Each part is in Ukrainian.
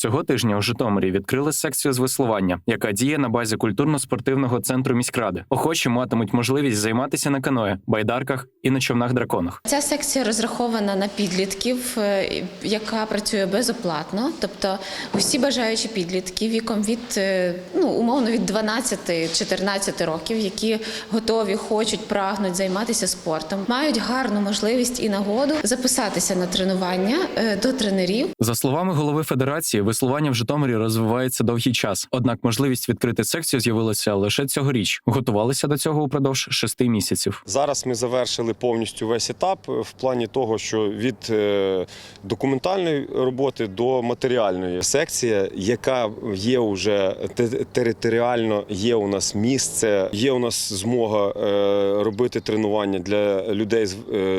Цього тижня у Житомирі відкрили секцію з веслування, яка діє на базі культурно-спортивного центру міськради. Охочі матимуть можливість займатися на каное, байдарках і на човнах драконах. Ця секція розрахована на підлітків, е, яка працює безоплатно. Тобто усі бажаючі підлітки віком від е, ну умовно від 12-14 років, які готові, хочуть, прагнуть займатися спортом, мають гарну можливість і нагоду записатися на тренування е, до тренерів. За словами голови федерації, веслування в Житомирі розвивається довгий час. Однак можливість відкрити секцію з'явилася лише цьогоріч. Готувалися до цього упродовж шести місяців. Зараз ми завершили повністю весь етап е, в плані того, що від е, документальної роботи до матеріальної секція, яка є уже територіально, є у нас місце, є у нас змога е, робити тренування для людей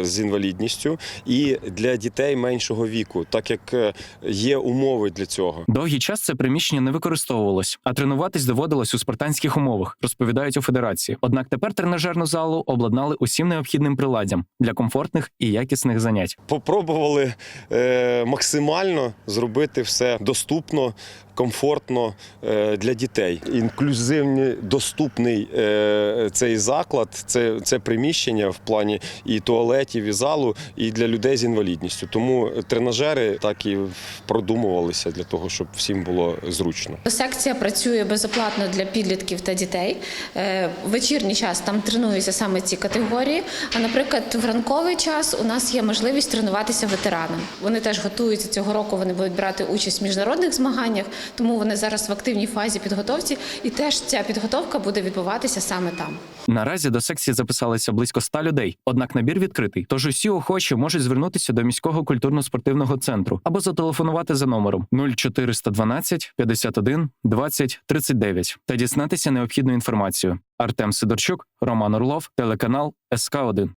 з, інвалідністю і для дітей меншого віку, так як є умови для цього. Довгий час це приміщення не використовувалось, а тренуватись доводилось у спартанських умовах, розповідають у федерації. Однак тепер тренажерну залу обладнали усім необхідним приладдям для комфортних і якісних занять. Попробували е, максимально зробити все доступно, комфортно е, для дітей. Інклюзивний, доступний е, цей заклад, це, це приміщення в плані і туалетів, і залу, і для людей з інвалідністю. Тому тренажери так і продумувалися для того, щоб всім було зручно. Секція працює безоплатно для підлітків та дітей. Е, вечірній час там тренуються саме ці категорії. А наприклад, в ранковий час у нас є можливість тренуватися ветеранам. Вони теж готуються цього року. Вони будуть брати участь в міжнародних змаганнях, тому вони зараз в активній фазі підготовці, і теж ця підготовка буде відбуватися саме там. Наразі до секції записалися близько 100 людей. Однак набір відкритий. Тож усі охочі можуть звернутися до міського культурно-спортивного центру або зателефонувати за номером 0412 51 20 39 та дізнатися необхідну інформацію. Артем Сидорчук, Роман Орлов, телеканал СК 1